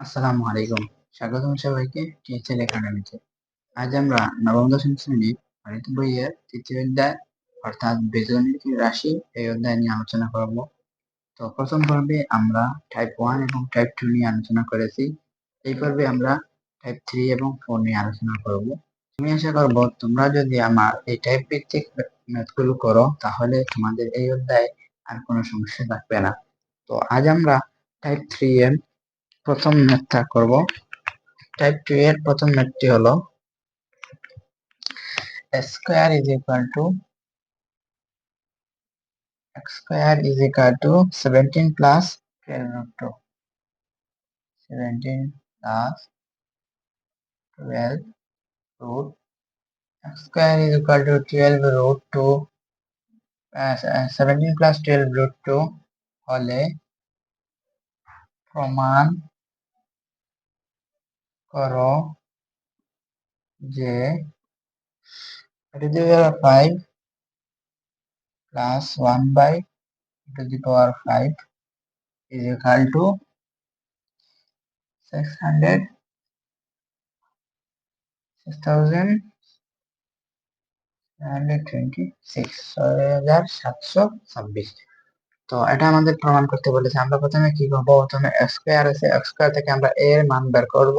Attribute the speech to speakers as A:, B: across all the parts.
A: আসসালামু আলাইকুম। স্বাগতম সবাইকে টিচার একাডেমিতে। আজ আমরা নবম দশম শ্রেণির গণিত বইয়ের তৃতীয় অধ্যায়, অর্থাৎ বীজগণিত রাশি, এই অধ্যায় নিয়ে আলোচনা করব। তো প্রথম পর্বে আমরা টাইপ ওয়ান এবং টাইপ টু নিয়ে আলোচনা করেছি। এই পর্বে আমরা টাইপ থ্রি এবং ফোর নিয়ে আলোচনা করব। আমি আশা করব তোমরা যদি আমার এই টাইপ ভিত্তিক ম্যাথগুলো করো, তাহলে তোমাদের এই অধ্যায়ে আর কোনো সমস্যা থাকবে না। তো আজ আমরা টাইপ থ্রি এর প্রথম ম্যাথটা করব টাইপ টু এর প্রথম ম্যাথটি হলো square is equal to to 17 plus 12 root 2 17 plus 12 root x square is equal to 12 root 2 uh, 17 plus 12 root 2 হলে প্রমাণ করো যে to the power five plus one by to the power five six ছয় হাজার সাতশো ছাব্বিশ। তো এটা আমাদের প্রমাণ করতে বলেছে। আমরা প্রথমে কি করব প্রথমে স্কোয়ার আছে। স্কোয়ার থেকে আমরা এর মান বের করব।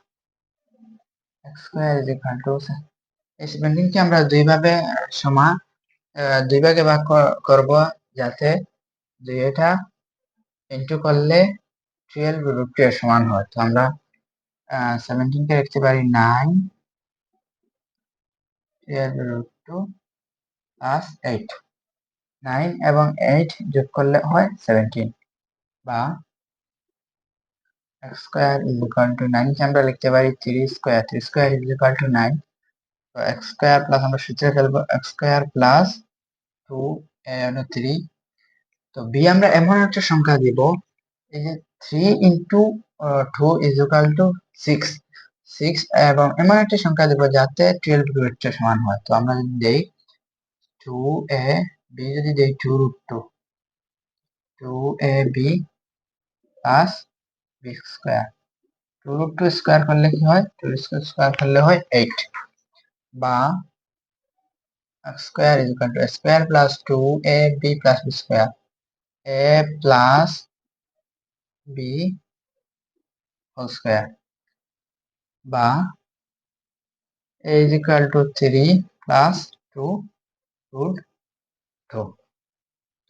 A: X square is equal to সেভেন্টিনকে আমরা দুইভাবে সমান দুই ভাগে ভাগ করব যাতে দুইটা ইন্টু করলে টুয়েলভ রুট টু সমান হয়। তো আমরা সেভেন্টিনকে লিখতে পারি nine twelve root two plus eight nine এবং এইট যোগ করলে হয় সেভেন্টিন বা স্কোয়ার ইজ ইকাল টু নাইনকে আমরা লিখতে পারি three square three square is equal to nine তো এক্স স্কোয়ার প্লাস আমরা সূত্রে ফেলব। X square plus two three তো বি আমরা এমন একটা সংখ্যা দিব। এই যে three into two is equal to six six এবং এমন একটা সংখ্যা দেবো যাতে টুয়েলভ রুটটা সমান হয়। তো আমরা যদি দেই টু এ বি যদি দেই two root two two a b plus b square two root two square করলে কি হয়? টু স্কোয়ার করলে হয় এইট বা square is equal to square plus two a b plus b square a plus b whole square বা a is equal to 3 plus 2 root 2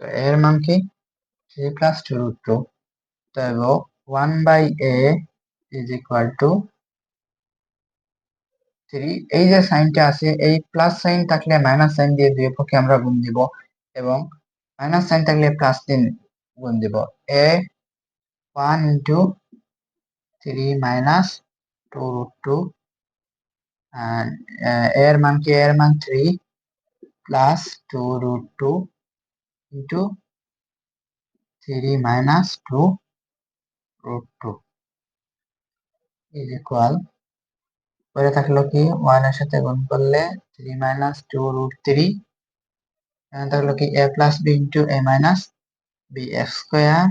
A: তো এর মান কি? 3 plus 2 root 2 তো এবং 1 by a is equal to 3 এই যে সাইনটা আছে, এই প্লাস সাইন থাকলে মাইনাস সাইন দিয়ে দুই পক্ষে আমরা গুণ দিব এবং মাইনাস সাইন থাকলে প্লাস তিন গুণ দিব। A 1 into 3 minus 2 root 2 এর মান কি? এর মান three plus two root two into three minus two root two is equal পরে থাকল কি? ওয়ানের সাথে গুণ করলে three minus two root three থাকল কি? A plus b into a minus b x square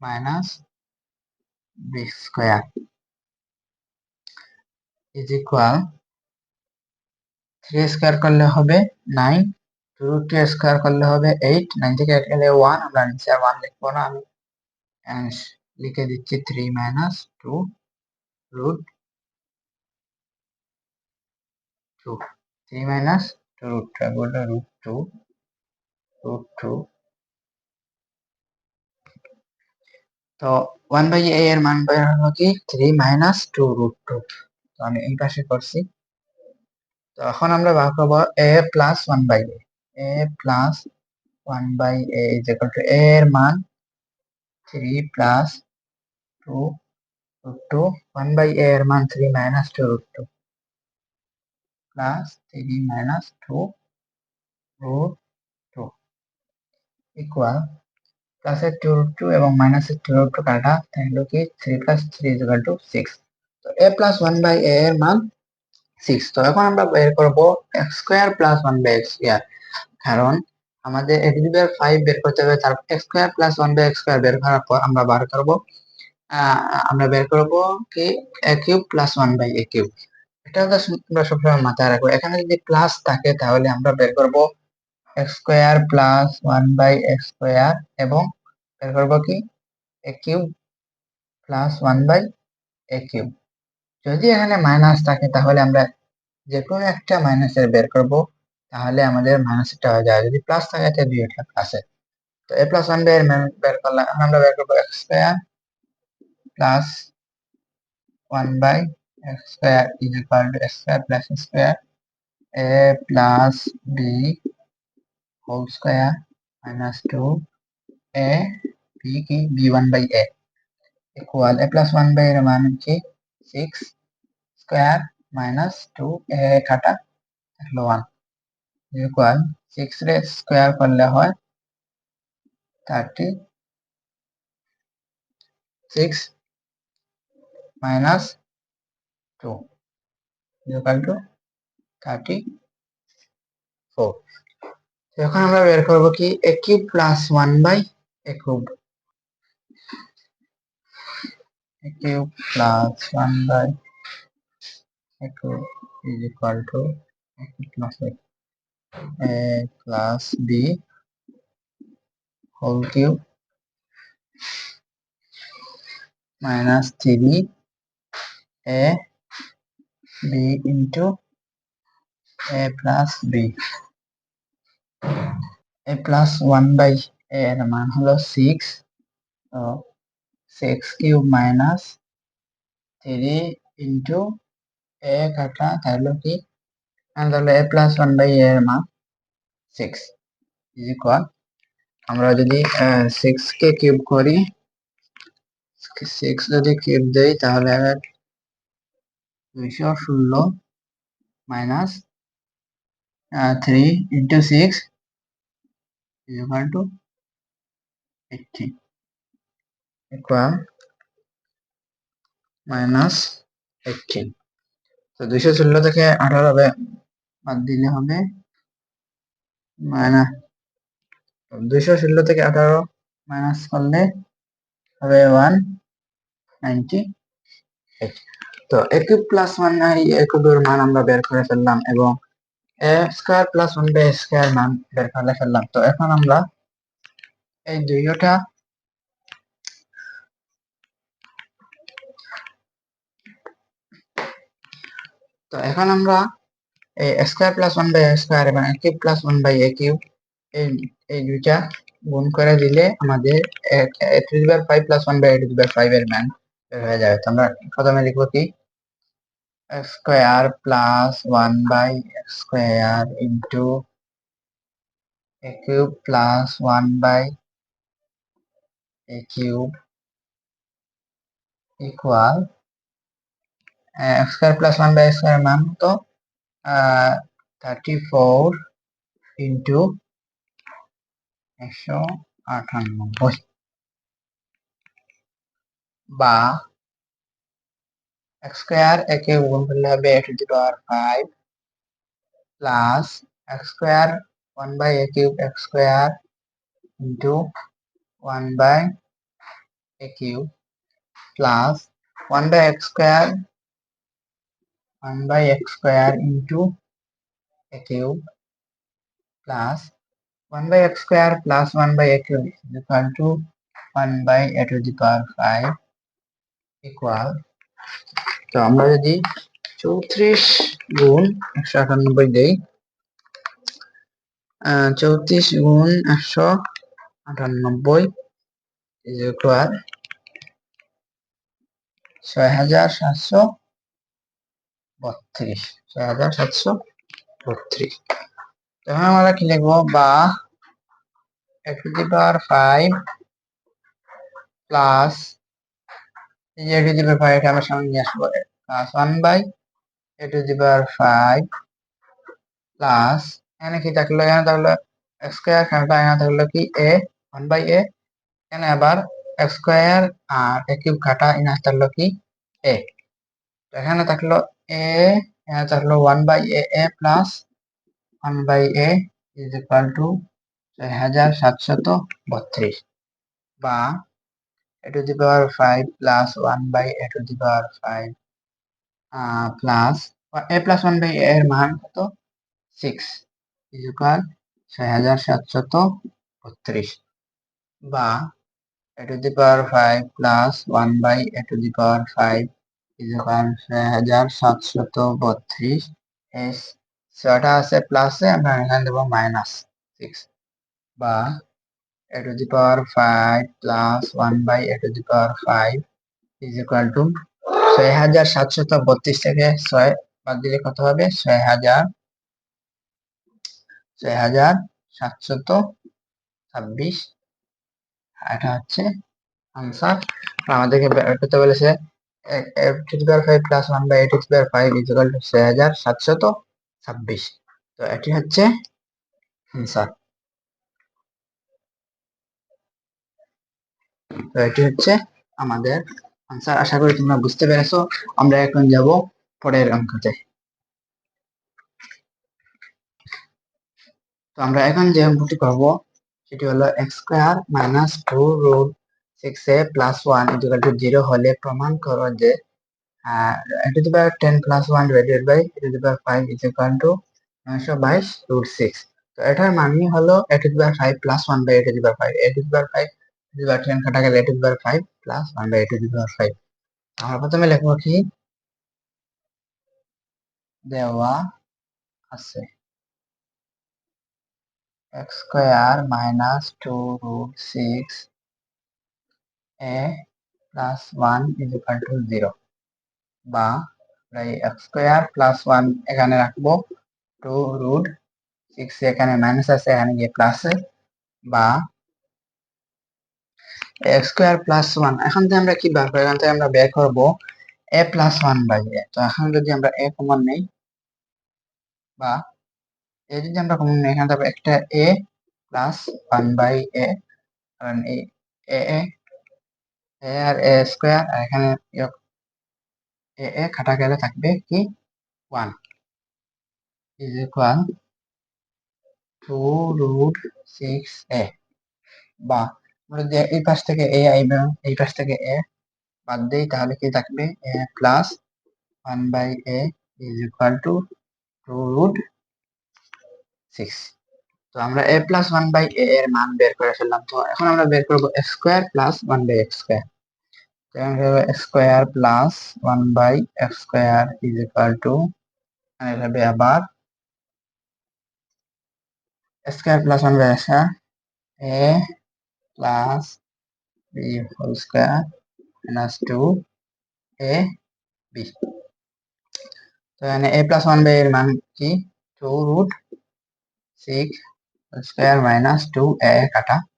A: minus b square is equal three square করলে হবে nine two root two square করলে হবে এইট নাইন থেকে এইট গেলে ওয়ান আমরা নিচে আর ওয়ান লিখব না, আমি লিখে দিচ্ছি three minus two root two three minus two root two বলল রুট টু রুট টু তো ওয়ান বাই এ এর মান বের হলো কি three minus two root two তো আমি এই পাশে করছি। তো এখন আমরা ভাগ করব a plus one by a plus one by a is to a এর মান three plus two root two one by a এর মান three minus two root two plus three minus two root two equal প্লাসের two root two এবং মাইনাসের two root two কাটা তাহলে কি three plus three equal to six তো a plus one by a এর মান সিক্স তো এখন আমরা বের করব x square plus one by x square কারণ আমাদের a to the power five বের করতে হবে, তারপর x square plus one by x square বের করার পর আমরা বার করব। আমরা বের করব কি? A cube plus one by a cube এটা আমরা সবসময় মাথায় রাখব। এখানে যদি প্লাস থাকে, তাহলে আমরা বের করব x square plus one by x square এবং বের করব কি? A cube plus one by a cube যদি এখানে মাইনাস থাকে, তাহলে আমরা যে কোনো একটা মাইনাসের বের করব। তাহলে আমাদের মাইনাসটা হয়ে যায়। যদি প্লাস থাকে, তাহলে দুইটা প্লাসে তো এ। প্লাস ওয়ান বাই বের করলাম আমরা বের করব x square plus one by x square is equal to x square plus square a plus b whole square minus two a b কি b one by a equal a plus one by এর মান কি six square minus two a কাটা থাকল one equal six রে square করলে হয় thirty six minus two equal to thirty four এখন আমরা বের করব কি? A cube plus one by a cube a cube plus one by a cube is equal to a plus a, a plus b whole cube minus 3 a b into a plus b a plus 1 by a এর মান হলো 6 তো 6 cube minus 3 into a কাটা তাহলে কি তাহলে a plus one by এর মান সিক্স ইজ ইকুয়াল আমরা যদি সিক্স কে কিউব করি সিক্স যদি কিউব দেই, তাহলে দুইশো ষোলো minus three into six is equal to 80 equal minus 18 তো দুইশো ষোলো থেকে আঠারো হবে। বাদ দিলে হবে। মাইনাস দুইশো ষোলো থেকে আঠারো মাইনাস করলে হবে ওয়ান নাইনটি তো একিউব প্লাস ওয়ান একুবের মান আমরা বের করে ফেললাম এবং a square plus one by square মান বের করে ফেললাম। তো এখন আমরা এই দুইটা তো এখন আমরা এই square plus one by square এবং a cube plus one by a cube এই এই দুইটা গুণ করে দিলে আমাদের a to the five plus one by a to the five এর মান হয়ে যাবে। তো আমরা প্রথমে লিখব কি? Square plus one by square into a cube plus one by a cube equal square plus one by square মান তো থার্টি ফোর ইন্টু একশো আটানব্বই বা এক্স স্কোয়ার একে গুণ করলে হবে a to the power five plus x square one by a cube x square into one by a cube plus one by x square one by x square into a cube plus one by x square plus one by a cube equal to one by a to the power five equal তো আমরা যদি চৌত্রিশ গুণ একশো আটানব্বই দেই চৌত্রিশ গুণ একশো আটানব্বই ইকুয়াল ছয় হাজার সাতশো বত্রিশ। ছয় হাজার সাতশো বত্রিশ। তখন আমরা কি লিখব? বা x to the power five plus এই যে টু দি পাওয়ার ফাইভ আমার সামনে নিয়ে আসব plus one by a to the power five plus এখানে কি থাকল? এখানে থাকল স্কোয়ার এখানটা এখানে থাকল কি? A, one by a. এখানে আবার স্কোয়ার আর এ কিউব কাটা, এখানে থাকল কি? এ। এখানে থাকল এ তাহলে one by a a plus one by a is equal to চার হাজার সাতশত বত্রিশ। বা a to the power five plus one by a to the power five plus a plus one by a এর মান কত? Six is equal ছয় হাজার সাতশত বত্রিশ। বা a to the power 5 plus 1 by a to the power 5 ছয় হাজার সাতশত বত্রিশ, এস, ছয়টা আছে প্লাসে আমরা এখানে দেবো মাইনাস সিক্স বা e a to the power five plus one by a to the power five is equal to ছয় হাজার সাতশত বত্রিশ থেকে ছয় বাদ দিলে কত হবে? ছয় হাজার ছয় হাজার সাতশত ছাব্বিশ। এটা হচ্ছে আনসার আমাদেরকে বের করতে বলেছে বাই টু পাওয়ার ফাইভ ছয় হাজার সাতশত ছাব্বিশ তো এটি হচ্ছে তো, এটি হচ্ছে আমাদের আনসার আশা করি তোমরা বুঝতে পেরেছ। আমরা এখন যাব পরের অঙ্কতে। তো, আমরা এখন যে অঙ্কটি করব, সেটি হলো x square minus two root six a plus one equal to zero হলে প্রমাণ করো যে a to the power ten plus one divided by a to the power five is equal to নয়শো বাইশ রুট সিক্স তো এটার মানই হলো a to the power five plus one by a to the power five a to the power five to the power ten কাটা গেলে a to the power five plus one by a to the power five আমরা প্রথমে লিখব কি? দেওয়া আছে। x square minus two root six a plus one is equal to zero বা এই এক্স স্কোয়ার প্লাস ওয়ান এখানে রাখব টু রুট সিক্স এখানে মাইনাস আছে, এখানে গিয়ে প্লাস বা এক্স স্কোয়ার প্লাস ওয়ান এখন থেকে আমরা কি বার করব? এখান থেকে আমরা বের করব a plus one by a তো এখন যদি আমরা এ কমন নেই বা এ যদি আমরা কমন নেই, এখানে একটা a plus one by a কারণ এই এ এ আর এ স্কোয়ার আর এখানে এ এ কাটা গেলে থাকবে কি? One is equal to root six a বা আমরা যদি এই পাশ থেকে এ আইবে এই পাশ থেকে এ বাদ দেই, তাহলে কি থাকবে? A plus one by a is equal to two root six তো আমরা a plus one by a এর মান বের করে ফেললাম। তো এখন আমরা বের করব square plus one by x square তো x square plus one by x square is equal to এভাবে আবার square plus one by x a plus b whole square minus two a b তো এখানে এ প্লাস ওয়ান বাই এর মান কি two root six square minus two a কাটা is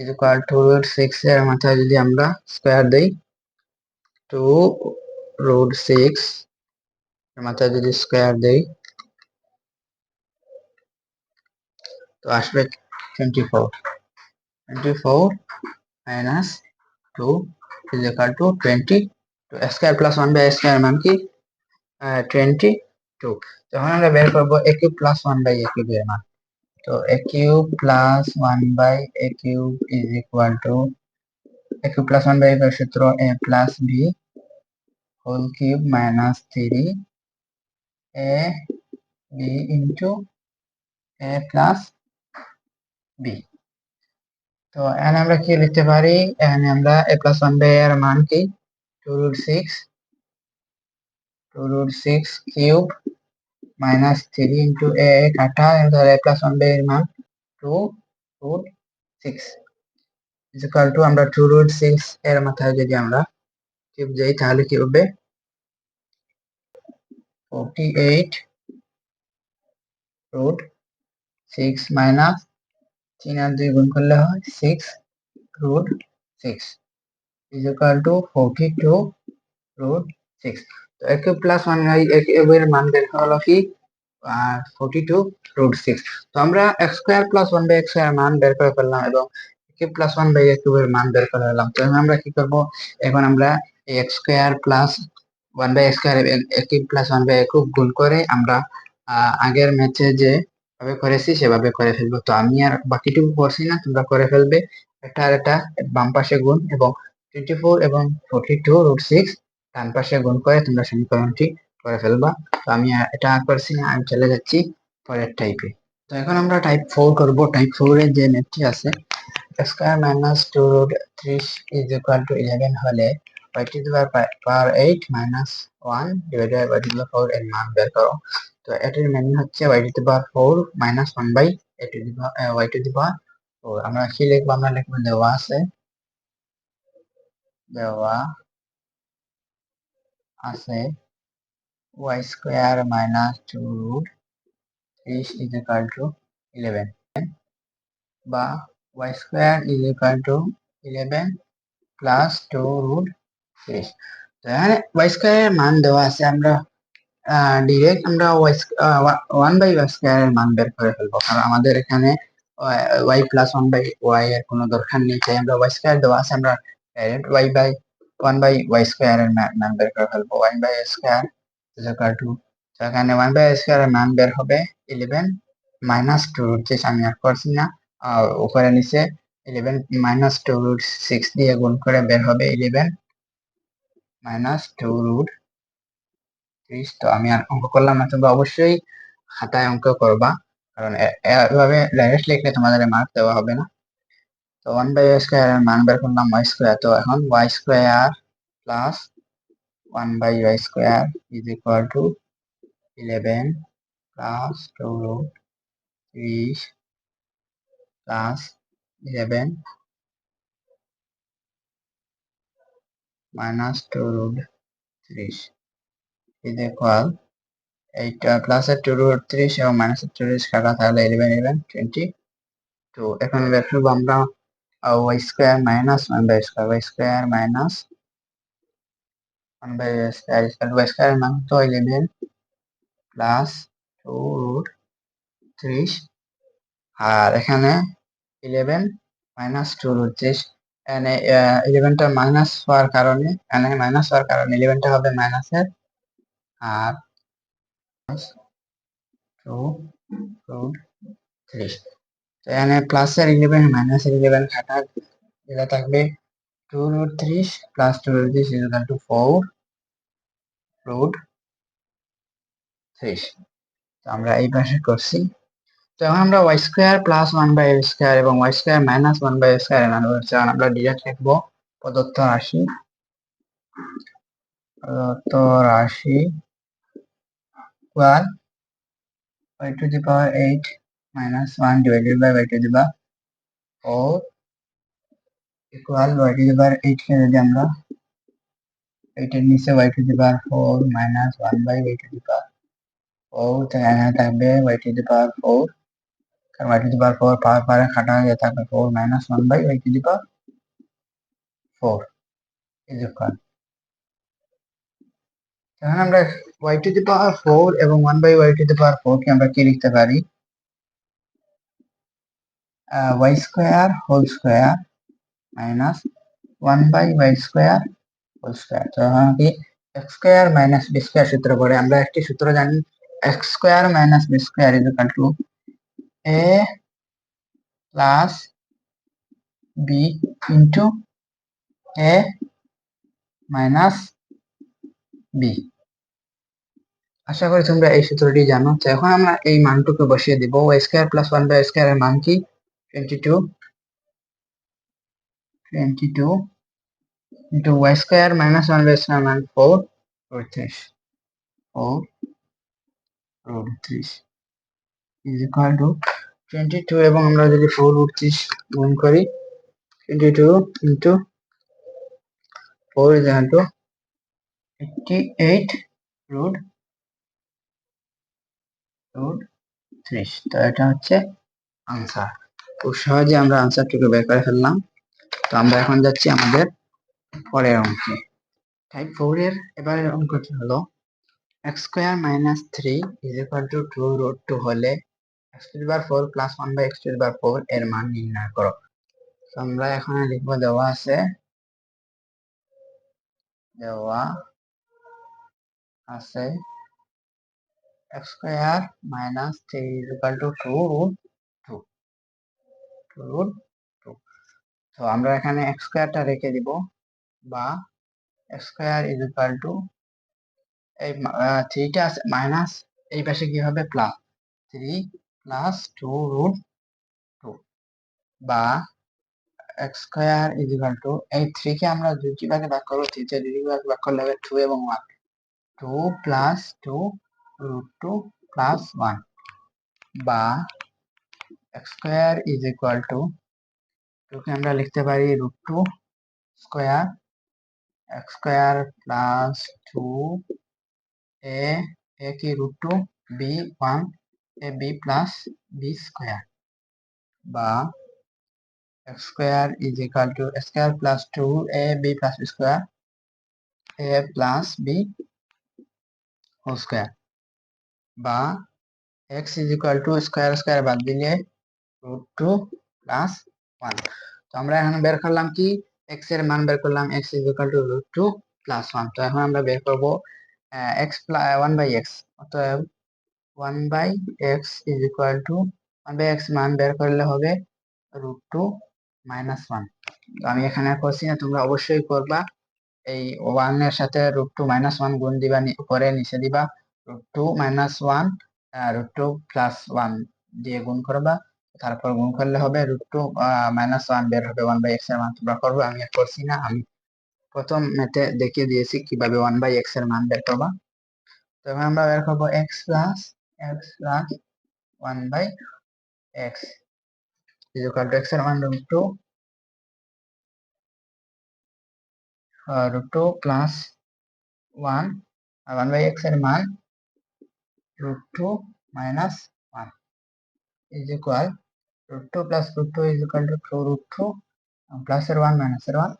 A: equal to root six এর মাথায় যদি আমরা স্কোয়ার দিই টু রুট সিক্স এর মাথায় যদি স্কোয়ার দিই, তো আসবে twenty four twenty four minus two is equal to twenty two square plus one by square মান কি? টোয়েন্টি টু তখন আমরা বের করব a cube plus one by a কিউবের মান। তো a cube plus one by a cube is equal to a cube plus one by এর সূত্র a plus b whole cube minus three a b into a plus b তো এখানে আমরা কি লিখতে পারি এখানে আমরা এ প্লাস ওয়ান বাই এর মান কি two root six two root six cube minus 3 into a kata and the Laplace 1 by ma 2 root 6 is equal to আমরা 2 root 6 এর মাথায় যদি আমরা কিউব যাই তাহলে কি হবে 48 root 6 minus 3 আর 2 গুণ করলে হয় 6 root 6 is equal to 42 root 6 a cube plus 1 by এর মান বের হলো কি? ফোর্টি টু রুট সিক্স তো আমরা x square plus one by x square মান বের করে ফেললাম এবং একে প্লাস ওয়ান বাই কিউব এর মান বের করে ফেললাম। তো আমরা কি করব? এখন আমরা x square plus one by square একে প্লাস ওয়ান বাই কিউব গুণ করে আমরা আগের ম্যাচে যে ভাবে করেছি সেভাবে করে ফেলব। তো আমি আর বাকিটুকু করছি না, তোমরা করে ফেলবে। এটা আর এটা বাম পাশে গুণ এবং টোয়েন্টি ফোর এবং ফোর্টি টু রুট সিক্স ডান পাশে গুণ করে তোমরা সমীকরণটি করে ফেলবা। তো আমি এটা করছি না আমি চলে যাচ্ছি পরের টাইপে তো এখন আমরা টাইপ ফোর করব। টাইপ ফোর যে ম্যাথটি আছে square minus two root three is equal to eleven হলে y to the power eight minus one divided by y to the এর মান বের করো। তো এটির মিনিং হচ্ছে y to the power four minus one by a to the y to the power four আমরা কি লিখব? আমরা লিখব দেওয়া আছে। দেওয়া আছে। y square minus two root three is equal to eleven বা y square is equal to eleven plus two root three তো এখানে y স্কোয়ারের মান দেওয়া আছে, আমরা ডিরেক্ট আমরা ওয়ান বাই ওয়াই স্কোয়ারের মান বের করে ফেলব। কারণ আমাদের এখানে y plus one by y এর কোনো দরকার নেই, তাই আমরা ওয়াই স্কোয়ার দেওয়া আছে, আমরা direct y by one by y স্কোয়ারের মান বের করে ফেলব one by square equal to তো এখানে ওয়ান বাই স্কোয়ারের মান বের হবে eleven minus two root six আমি আর করছি না। উপরে নিচে eleven minus two root six দিয়ে গুণ করে বের হবে ইলেভেন মাইনাস টু রুট ত্রিশ তো আমি আর অঙ্ক করলাম না, তোমরা অবশ্যই খাতায় অঙ্ক করবা। কারণ এভাবে ডাইরেক্ট লিখলে তোমাদের মার্ক দেওয়া হবে না। তো ওয়ান বাই ওয়াই স্কোয়ার এর মান বের করলাম ওয়াই স্কোয়ার তো এখন y square plus one by y square is equal to eleven plus two root ত্রিশ plus eleven minus two root ত্রিশ ইজ ইকুয়াল এইটা প্লাসের টু রুট ত্রিশ এবং মাইনাসের টু রুট কাটা তাহলে ইলেভেন ইলেভেন টোয়েন্টি টু এখন বের করব আমরা y square minus one by square y square minus one by y square equal y square মান তো ইলেভেন প্লাস টু রুট ত্রিশ আর এখানে ইলেভেন মাইনাস টু রুট ত্রিশ এখানে ইলেভেনটা মাইনাস হওয়ার কারণে এখানে মাইনাস হওয়ার কারণে ইলেভেনটা হবে মাইনাসের আর টু রুট ত্রিশ তো এখানে প্লাসের ইলেভেন মাইনাসের ইলেভেন কাটা এটা থাকবে টু রুট ত্রিশ প্লাস টু রুট ত্রিশ ইকুয়াল টু ফোর রুট ত্রিশ তো আমরা এই পাশে করছি। তো এখন আমরা y square plus one by square এবং y square minus one by square মান হচ্ছে আমরা ডিরেক্ট লিখব প্রদত্ত রাশি। প্রদত্ত রাশি equal y to the power 8 minus 1 divided by y to the power 4 equal y to the power 8 কে যদি আমরা 8 এর নিচে y to the power 4 minus 1 by y to the power 4 তো এখানে থাকবে y to the power 4 কারণ y to the power 4 পাওয়ার পারে কাটা হয়ে থাকবে 4 minus 1 by y to the power 4 is equal এখন আমরা y to the power 4 এবং 1 by y to the power 4 কে আমরা কি লিখতে পারি y square whole square minus 1 by y square whole square তো কি x square minus b square সূত্র করে আমরা একটি সূত্র জানি x square minus b square is equal to a plus b into a minus b আশা করি তোমরা এই সূত্রটি জানো তো এখন আমরা এই মানটুকু বসিয়ে দিব y square plus one by square এর মান কি twenty two twenty two into y square minus one by square মান ফোর রুট ত্রিশ ফোর রুট ত্রিশ is equal to twenty two এবং আমরা যদি ফোর রুট ত্রিশ গুণ করি twenty two into four is equal to eighty eight root root ত্রিশ তো এটা হচ্ছে আনসার খুব সহজে আমরা আনসারটুকু বের করে ফেললাম। তো আমরা এখন যাচ্ছি আমাদের পরের অঙ্কে টাইপ ফোর এর এবারের অঙ্কটি হলো x square minus three is equal to two root two হলে x to bar four plus one by x to bar four এর মান নির্ণয় করো। তো আমরা এখানে লিখব দেওয়া আছে দেওয়া আছে x square minus three is equal to two root two root two তো আমরা এখানে এক্স স্কোয়ারটা রেখে দিব বা x square is equal to এই থ্রিটা আছে মাইনাস এই পাশে কি হবে? Plus three plus two root two বা x square is equal to এই থ্রি কে আমরা দুটি ভাগে ভাগ করব? থ্রিতে দুটি ভাগে, ভাগ করলে হবে টু এবং one two plus two root two plus one বা স্কোয়ার ইজ ইকুয়াল টু টুকে আমরা লিখতে পারি root two square x square plus two a a কি root two b one a b plus b square বা x square is equal to x square plus 2ab plus b square a plus b whole square বা x is equal to square square বাদ দিলে root 2 plus 1 তো আমরা এখন বের করলাম কি? x এর মান বের করলাম, x is equal to root 2 plus 1 তো এখন আমরা বের করব plus 1 by x. অতএব 1 by x is equal to 1 by x মান বের করলে হবে root 2 মাইনাস ওয়ান তো আমি এখানে করছি না, তোমরা অবশ্যই করবা। এই ওয়ানের সাথে রুট টু মাইনাস ওয়ান গুণ দিবা উপরে নিচে দিবা। Root two minus one root two plus one দিয়ে গুণ করবা। তারপর গুণ করলে হবে রুট টু মাইনাস ওয়ান বের হবে ওয়ান বাই এক্সের মান। তোমরা করব আমি আর করছি না। আমি প্রথম মেতে দেখিয়ে দিয়েছি কীভাবে ওয়ান বাই এক্সের মান বের করবা। তো এখন আমরা বের করব x plus x plus one by x is equal to এর মান root 2 uh, root 2 plus 1 R 1 by x এর মান root 2 minus 1 is root 2 plus root 2 is equal to 2 root 2 plus এর 1 minus এর 1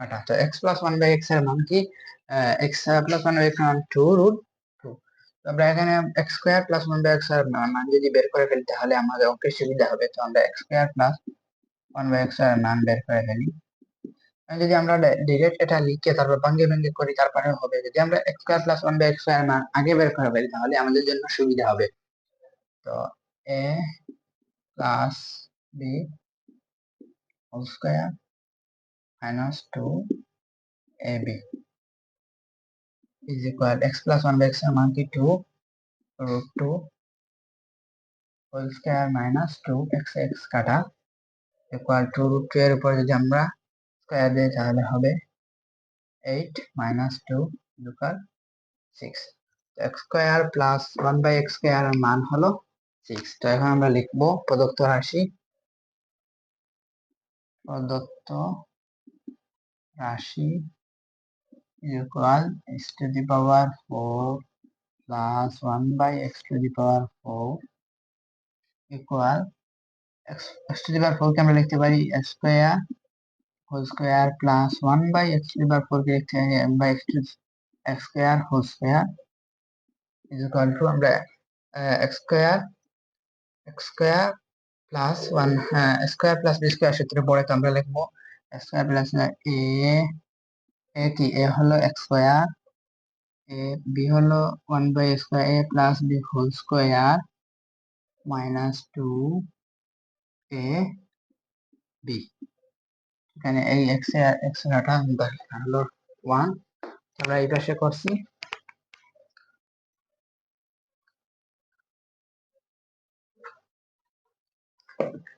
A: কাটা তো x plus 1 by x এর মান কি x plus 1 by x এর মান 2 root 2 তো আমরা এখানে x square plus 1 by x এর মান যদি বের করে ফেলি, তাহলে আমাদের অঙ্কের সুবিধা হবে। তো আমরা x square plus 1 by x এর মান বের করে ফেলি। যদি আমরা ডিরেক্ট এটা লিখে তারপর ভাঙ্গে ভেঙে করি তারপরে হবে। যদি আমরা x square plus 1 by x মান আগে বের করে ফেলি, তাহলে আমাদের জন্য সুবিধা হবে। তো, a plus b whole square minus 2 ab is equal x plus 1 by x এর মান কি 2 root 2 whole square minus 2 x x কাটা ইকুয়াল টু রুট টু এর উপর যদি আমরা স্কয়ার দিই তাহলে হবে eight minus two equal six x square plus one by x square এর মান হলো সিক্স তো এখন আমরা লিখব প্রদত্ত রাশি। প্রদত্ত রাশি equal x to the power four plus one by x to the power four equal x to the power four কে আমরা লিখতে পারি x square whole square plus one by x to the power four কে লিখতে পারি by x to x square whole square is equal to আমরা x square x square plus one square plus b square সূত্রে পড়ে তো আমরা লিখব square plus A a কি? A হলো স্কয়ার এ বি হলো one by square a plus b whole square minus two a b এখানে এই এক্স এ এক্স ঘাটা হলো ওয়ান আমরা এই পাশে করছি।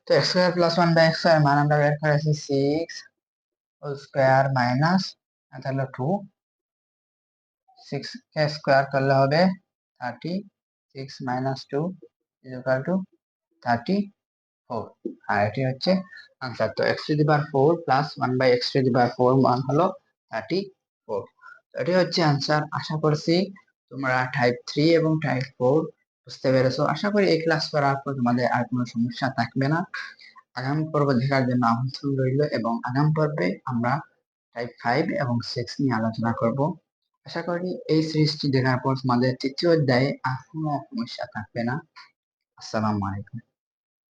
A: তো x square plus one by x square মান আমরা বের করেছি সিক্স হোল স্কোয়ার মাইনাস তাহলে টু সিক্স কে স্কোয়ার করলে হবে thirty six minus two equal to thirty four আর এটি হচ্ছে আনসার তো x to the power four plus one by x to the power four মান হলো থার্টি ফোর এটি হচ্ছে আনসার আশা করছি তোমরা টাইপ থ্রি এবং টাইপ ফোর বুঝতে পেরেছ? আশা করি এই ক্লাস করার পর তোমাদের আর কোনো সমস্যা থাকবে না। আগাম পর্ব দেখার জন্য আমন্ত্রণ রইল এবং আগাম পর্বে আমরা টাইপ ফাইভ এবং সিক্স নিয়ে আলোচনা করব। আশা করি এই সিরিজটি দেখার পর তোমাদের তৃতীয় অধ্যায়ে আর কোনো সমস্যা থাকবে না। আসসালামু আলাইকুম।